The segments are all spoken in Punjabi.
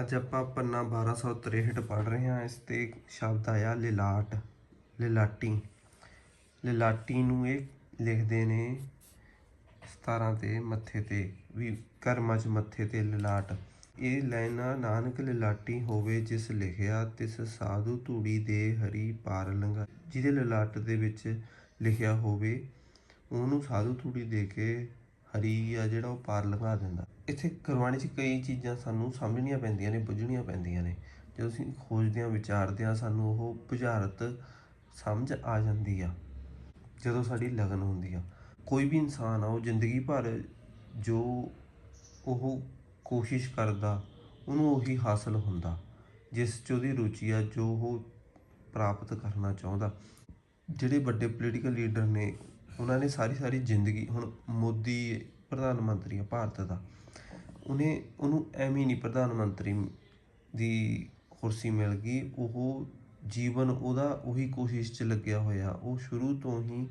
ਅੱਜ ਆਪਾਂ ਪੰਨਾ 1263 ਪੜ੍ਹ ਰਹੇ ਹਾਂ, ਇਸ ਤੇ ਸ਼ਬਦ ਆਇਆ ਲਿਲਾਟ, ਲਿਲਾਟੀ। ਲਿਲਾਟੀ ਨੂੰ ਇਹ ਲਿਖਦੇ ਨੇ 17 ਤੇ ਮੱਥੇ ਤੇ, ਵੀ ਕਰਮਾਂ 'ਚ ਮੱਥੇ ਤੇ ਲਿਲਾਟ। ਇਹ ਲਾਈਨਾਂ ਨਾਨਕ ਲਿਲਾਟੀ ਹੋਵੇ ਜਿਸ ਲਿਖਿਆ, ਤਿਸ ਸਾਧੂ ਧੂੜੀ ਦੇ ਹਰੀ ਪਾਰ ਲੰਘਾ। ਜਿਹਦੇ ਲਿਲਾਟ ਦੇ ਵਿੱਚ ਲਿਖਿਆ ਹੋਵੇ, ਉਹਨੂੰ ਸਾਧੂ ਧੂੜੀ ਦੇ ਕੇ ਹਰੀ ਆ ਜਿਹੜਾ ਉਹ ਪਾਰ ਲੰਘਾ ਦਿੰਦਾ। ਇੱਥੇ ਗੁਰਬਾਣੀ 'ਚ ਕਈ ਚੀਜ਼ਾਂ ਸਾਨੂੰ ਸਮਝਣੀਆਂ ਪੈਂਦੀਆਂ ਨੇ, ਬੁੱਝਣੀਆਂ ਪੈਂਦੀਆਂ ਨੇ। ਜਦੋਂ ਅਸੀਂ ਖੋਜਦੇ ਹਾਂ, ਵਿਚਾਰਦੇ ਹਾਂ, ਸਾਨੂੰ ਉਹ ਬੁਝਾਰਤ ਸਮਝ ਆ ਜਾਂਦੀ ਆ, ਜਦੋਂ ਸਾਡੀ ਲਗਨ ਹੁੰਦੀ ਆ। ਕੋਈ ਵੀ ਇਨਸਾਨ ਆ, ਉਹ ਜ਼ਿੰਦਗੀ ਭਰ ਜੋ ਉਹ ਕੋਸ਼ਿਸ਼ ਕਰਦਾ, ਉਹਨੂੰ ਉਹੀ ਹਾਸਲ ਹੁੰਦਾ, ਜਿਸ 'ਚ ਉਹਦੀ ਰੁਚੀ ਆ, ਜੋ ਉਹ ਪ੍ਰਾਪਤ ਕਰਨਾ ਚਾਹੁੰਦਾ। ਜਿਹੜੇ ਵੱਡੇ ਪੋਲੀਟੀਕਲ ਲੀਡਰ ਨੇ, ਉਹਨਾਂ ਨੇ ਸਾਰੀ ਸਾਰੀ ਜ਼ਿੰਦਗੀ, ਹੁਣ ਮੋਦੀ ਪ੍ਰਧਾਨ ਮੰਤਰੀ ਆ ਭਾਰਤ ਦਾ, ਉਹਨੇ ਉਹਨੂੰ ਐਵੇਂ ਨਹੀਂ ਪ੍ਰਧਾਨ ਮੰਤਰੀ ਦੀ ਕੁਰਸੀ ਮਿਲ ਗਈ, ਉਹ ਜੀਵਨ ਉਹਦਾ ਉਹੀ ਕੋਸ਼ਿਸ਼ 'ਚ ਲੱਗਿਆ ਹੋਇਆ। ਉਹ ਸ਼ੁਰੂ ਤੋਂ ਹੀ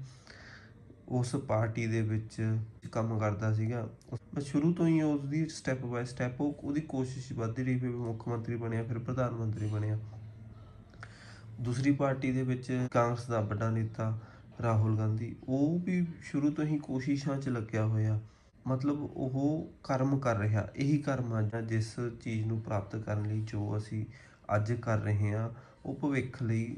ਉਸ ਪਾਰਟੀ ਦੇ ਵਿੱਚ ਕੰਮ ਕਰਦਾ ਸੀਗਾ। ਬਸ ਸ਼ੁਰੂ ਤੋਂ ਹੀ ਉਸਦੀ ਸਟੈਪ ਬਾਏ ਸਟੈਪ ਉਹਦੀ ਕੋਸ਼ਿਸ਼ ਵੱਧਦੀ ਰਹੀ, ਫਿਰ ਮੁੱਖ ਮੰਤਰੀ ਬਣਿਆ, ਫਿਰ ਪ੍ਰਧਾਨ ਮੰਤਰੀ ਬਣਿਆ। ਦੂਸਰੀ ਪਾਰਟੀ ਦੇ ਵਿੱਚ ਕਾਂਗਰਸ ਦਾ ਵੱਡਾ ਨੇਤਾ ਰਾਹੁਲ ਗਾਂਧੀ, ਉਹ ਵੀ ਸ਼ੁਰੂ ਤੋਂ ਹੀ ਕੋਸ਼ਿਸ਼ਾਂ 'ਚ ਲੱਗਿਆ ਹੋਇਆ। ਮਤਲਬ ਉਹ ਕਰਮ ਕਰ ਰਿਹਾ, ਇਹੀ ਕਰਮ ਆ ਜਾਂ ਜਿਸ ਚੀਜ਼ ਨੂੰ ਪ੍ਰਾਪਤ ਕਰਨ ਲਈ ਜੋ ਅਸੀਂ ਅੱਜ ਕਰ ਰਹੇ ਹਾਂ, ਉਹ ਭਵਿੱਖ ਲਈ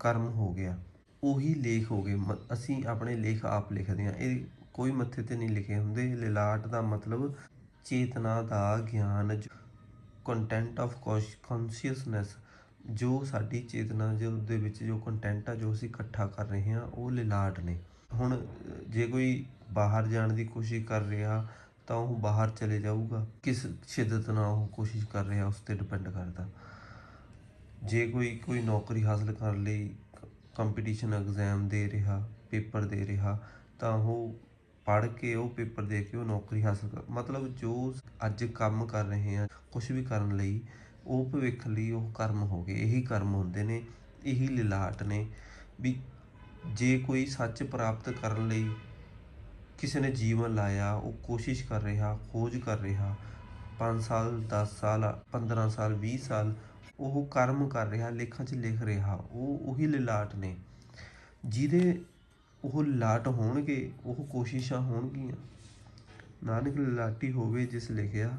ਕਰਮ ਹੋ ਗਿਆ। ਉਹੀ ਲੇਖ ਹੋ ਗਏ। ਮ- ਅਸੀਂ ਆਪਣੇ ਲੇਖ ਆਪ ਲਿਖਦੇ ਹਾਂ। ਇਹ ਕੋਈ ਮੱਥੇ ਤੇ ਨਹੀਂ ਲਿਖੇ ਹੁੰਦੇ। ਲਿਲਾਟ ਦਾ ਮਤਲਬ ਚੇਤਨਾ ਦਾ ਗਿਆਨ ਕੰਟੈਂਟ ਆਫ ਕੌਨਸ਼ੀਅਸਨੈਸ ਜੋ ਸਾਡੀ ਚੇਤਨਾ ਜੋ ਦੇ ਵਿੱਚ ਜੋ ਕੰਟੈਂਟ ਆ, ਜੋ ਅਸੀਂ ਇਕੱਠਾ ਕਰ ਰਹੇ ਹਾਂ, ਉਹ ਲਿਲਾਟ ਨੇ। ਹੁਣ, ਜੇ ਕੋਈ ਬਾਹਰ ਜਾਣ ਦੀ ਕੋਸ਼ਿਸ਼ ਕਰ ਰਿਹਾ ਤਾਂ ਉਹ ਬਾਹਰ ਚਲੇ ਜਾਊਗਾ। ਕਿਸ ਸ਼ਿੱਦਤ ਨਾਲ ਉਹ ਕੋਸ਼ਿਸ਼ ਕਰ ਰਿਹਾ, ਉਸ ਤੇ ਡਿਪੈਂਡ ਕਰਦਾ। ਜੇ ਕੋਈ ਕੋਈ ਨੌਕਰੀ ਹਾਸਲ ਕਰਨ ਲਈ ਕੰਪੀਟੀਸ਼ਨ ਐਗਜ਼ਾਮ ਦੇ ਰਿਹਾ, ਪੇਪਰ ਦੇ ਰਿਹਾ, ਤਾਂ ਉਹ ਪੜ੍ਹ ਕੇ ਉਹ ਪੇਪਰ ਦੇ ਕੇ ਉਹ ਨੌਕਰੀ ਹਾਸਲ ਕਰ, ਮਤਲਬ ਜੋ ਅੱਜ ਕੰਮ ਕਰ ਰਹੇ ਆ ਕੁਝ ਵੀ ਕਰਨ ਲਈ, ਉਹ ਭਵਿੱਖ ਲਈ ਉਹ ਕਰਮ ਹੋ ਗਏ। ਇਹੀ ਕਰਮ ਹੁੰਦੇ ਨੇ, ਇਹੀ ਲਿਲਾਟ ਨੇ ਵੀ ਜੇ ਕੋਈ ਸੱਚ ਪ੍ਰਾਪਤ ਕਰਨ ਲਈ ਕਿਸੇ ਨੇ ਜੀਵਨ ਲਾਇਆ, ਉਹ ਕੋਸ਼ਿਸ਼ ਕਰ ਰਿਹਾ, ਖੋਜ ਕਰ ਰਿਹਾ 5 ਸਾਲ 10 ਸਾਲ 15 ਸਾਲ 20 ਸਾਲ, ਉਹ ਕਰਮ ਕਰ ਰਿਹਾ, ਲੇਖਾਂ 'ਚ ਲਿਖ ਰਿਹਾ, ਉਹ ਉਹੀ ਲਲਾਟ ਨੇ। ਜਿਹਦੇ ਉਹ ਲਾਟ ਹੋਣਗੇ, ਉਹ ਕੋਸ਼ਿਸ਼ਾਂ ਹੋਣਗੀਆਂ। ਨਾਨਕ ਲਿਲਾਟੀ ਹੋਵੇ ਜਿਸ ਲਿਖਿਆ,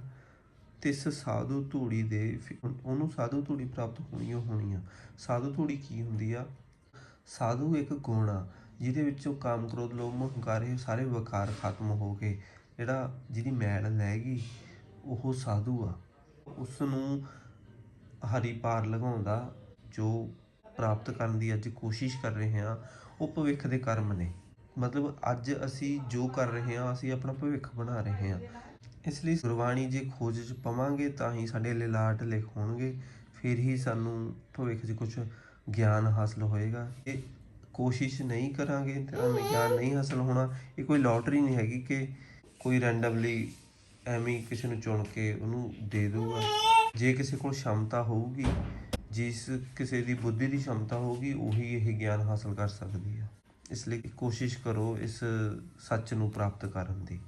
ਤਿਸ ਸਾਧੂ ਧੂੜੀ ਦੇ ਉਹਨੂੰ ਸਾਧੂ ਧੂੜੀ ਪ੍ਰਾਪਤ ਹੋਣੀ ਹੋਣੀਆਂ ਸਾਧੂ ਧੂੜੀ ਕੀ ਹੁੰਦੀ ਆ? ਸਾਧੂ ਇੱਕ ਗੁਣ ਆ, ਜਿਹਦੇ ਵਿੱਚੋਂ ਕਾਮ ਕ੍ਰੋਧ, ਲੋਭ ਮੋਹ ਹੰਕਾਰ ਇਹ ਸਾਰੇ ਵਿਕਾਰ ਖਤਮ ਹੋ ਗਏ। ਜਿਹੜਾ ਜਿਹਦੀ ਮੈਲ ਲੈ ਗਈ, ਉਹ ਸਾਧੂ ਆ। ਉਸ ਨੂੰ ਹਰੀ ਪਾਰ ਲਗਾਉਂਦਾ, ਜੋ ਪ੍ਰਾਪਤ ਕਰਨ ਦੀ ਅੱਜ ਕੋਸ਼ਿਸ਼ ਕਰ ਰਹੇ ਹਾਂ, ਉਹ ਭਵਿੱਖ ਦੇ ਕਰਮ ਨੇ। ਮਤਲਬ ਅੱਜ ਅਸੀਂ ਜੋ ਕਰ ਰਹੇ ਹਾਂ, ਅਸੀਂ ਆਪਣਾ ਭਵਿੱਖ ਬਣਾ ਰਹੇ ਹਾਂ। ਇਸ ਲਈ ਗੁਰਬਾਣੀ ਜੇ ਖੋਜ 'ਚ ਪਵਾਂਗੇ, ਤਾਂ ਹੀ ਸਾਡੇ ਲਿਲਾਟ ਲਿਖ ਹੋਣਗੇ। ਫਿਰ ਹੀ ਸਾਨੂੰ ਭਵਿੱਖ 'ਚ ਕੁਝ ਗਿਆਨ ਹਾਸਲ ਹੋਏਗਾ। ਇਹ ਕੋਸ਼ਿਸ਼ ਨਹੀਂ ਕਰਾਂਗੇ ਤਾਂ ਗਿਆਨ ਨਹੀਂ ਹਾਸਲ ਹੋਣਾ। ਇਹ ਕੋਈ ਲੋਟਰੀ ਨਹੀਂ ਹੈਗੀ ਕਿ ਕੋਈ ਰੈਂਡਮਲੀ ਐਵੇਂ ਕਿਸੇ ਨੂੰ ਚੁਣ ਕੇ ਉਹਨੂੰ ਦੇ ਦੂਗਾ ਜੇ ਕਿਸੇ ਕੋਲ ਸ਼ਮਤਾ ਹੋਊਗੀ, ਜਿਸ ਕਿਸੇ ਦੀ ਬੁੱਧੀ ਦੀ ਸ਼ਮਤਾ ਹੋਊਗੀ, ਉਹੀ ਇਹ ਗਿਆਨ ਹਾਸਲ ਕਰ ਸਕਦੀ ਹੈ ਇਸ ਲਈ ਕੋਸ਼ਿਸ਼ ਕਰੋ ਇਸ ਸੱਚ ਨੂੰ ਪ੍ਰਾਪਤ ਕਰਨ ਦੀ।